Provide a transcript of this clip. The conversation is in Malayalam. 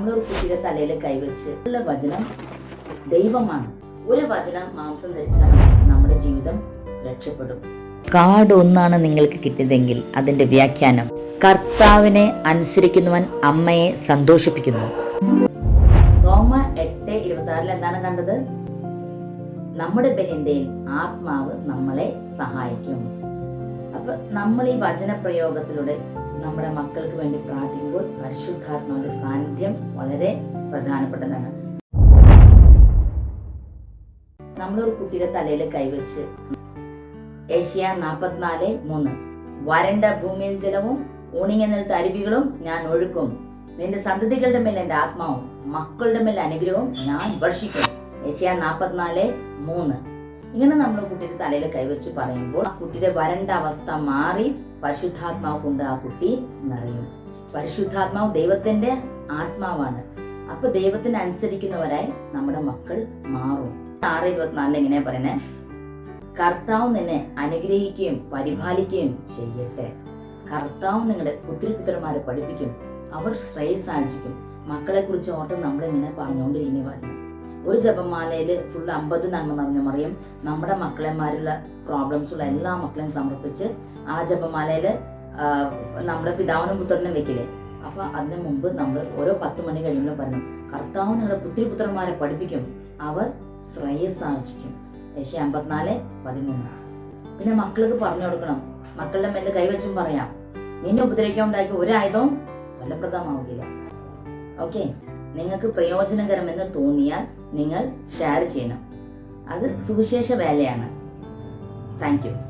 നമ്മളൊരു കുട്ടിയുടെ തലയിൽ കൈവച്ച് ഉള്ള വചനം ദൈവമാണ്. ഒരു വചനം മാംസം ധരിച്ചാൽ നമ്മുടെ ജീവിതം രക്ഷപ്പെടും. കാർഡ് ഒന്നാണ് നിങ്ങൾക്ക് കിട്ടിയതെങ്കിൽ അതിന്റെ വ്യാഖ്യാനം. കർത്താവിനെ അനുസരിക്കുന്നവൻ അമ്മയെ സന്തോഷിപ്പിക്കുന്നു. റോമ എട്ട് ഇരുപത്തി ആറിൽ എന്താണ് കണ്ടത്? നമ്മുടെ ബലിന്തയിൽ ആത്മാവ് നമ്മളെ സഹായിക്കും. അപ്പൊ നമ്മൾ ഈ വചനപ്രയോഗത്തിലൂടെ നമ്മുടെ മക്കൾക്ക് വേണ്ടി പ്രാർത്ഥിക്കുമ്പോൾ പരിശുദ്ധാത്മാവിന്റെ സാന്നിധ്യം വളരെ പ്രധാനപ്പെട്ടതാണ്. നമ്മളൊരു കുട്ടിയുടെ തലയിൽ കൈവച്ച് ഏഷ്യ നാപ്പത്തിനാല് മൂന്ന്. വരണ്ട ഭൂമിയിൽ ജലവും ഊണിങ്ങ നിലത്ത് അരുവികളും ഞാൻ ഒഴുക്കും. നിന്റെ സന്തതികളുടെ മേൽ എന്റെ ആത്മാവും മക്കളുടെ മേൽ അനുഗ്രഹവും ഞാൻ വർഷിക്കും. ഏഷ്യ നാപ്പത്തിനാല് മൂന്ന്. ഇങ്ങനെ നമ്മൾ കുട്ടിയുടെ തലയിൽ കൈവച്ച് പറയുമ്പോൾ ആ കുട്ടിയുടെ വരണ്ട അവസ്ഥ മാറി പരിശുദ്ധാത്മാവ് കൊണ്ട് ആ കുട്ടി നിറയും. പരിശുദ്ധാത്മാവ് ദൈവത്തിന്റെ ആത്മാവാണ്. അപ്പൊ ദൈവത്തിന് അനുസരിക്കുന്നവരായി നമ്മുടെ മക്കൾ മാറും. ആറ് ഇരുപത്തിനാലിൽ ഇങ്ങനെ പറയുന്നത് കർത്താവ് നിന്നെ അനുഗ്രഹിക്കുകയും പരിപാലിക്കുകയും ചെയ്യട്ടെ. കർത്താവ് നിങ്ങളുടെ പുത്രിപുത്രന്മാരെ പഠിപ്പിക്കും. അവർ ശ്രേയസാഞ്ചിക്കും മക്കളെ കുറിച്ച് ഓർത്ത് നമ്മളിങ്ങനെ പറഞ്ഞുകൊണ്ടിരിക്കുന്ന വചനം? ഒരു ജപമാലയിൽ ഫുൾ അമ്പത് നന്മ നിറഞ്ഞ മറിയും നമ്മുടെ മക്കളെമാരുള്ള പ്രോബ്ലംസ് ഉള്ള എല്ലാ മക്കളെയും സമർപ്പിച്ച് ആ ജപമാലയിൽ നമ്മുടെ പിതാവിനും പുത്രനും വെക്കില്ലേ? അപ്പൊ അതിനു മുമ്പ് നമ്മൾ ഓരോ പത്ത് മണി കഴിയുമ്പോൾ പറഞ്ഞു കർത്താവ് നിങ്ങളുടെ പുത്രി പുത്രന്മാരെ പഠിപ്പിക്കും അവർ ശ്രേയസാർജിക്കും യശ അമ്പത്തിനാല് പതിമൂന്ന്. പിന്നെ മക്കൾക്ക് പറഞ്ഞു കൊടുക്കണം മക്കളുടെ മേലെ കൈവച്ചും പറയാം നിന്നെ ഉപദ്രവിക്കാൻ ഉണ്ടാക്കിയ ഒരായുധവും ഫലപ്രദമാവുകയില്ല. ഓക്കെ? നിങ്ങൾക്ക് പ്രയോജനകരമെന്ന് തോന്നിയാൽ നിങ്ങൾ ഷെയർ ചെയ്യണം. അത് സുവിശേഷ വേലയാണ്. Thank you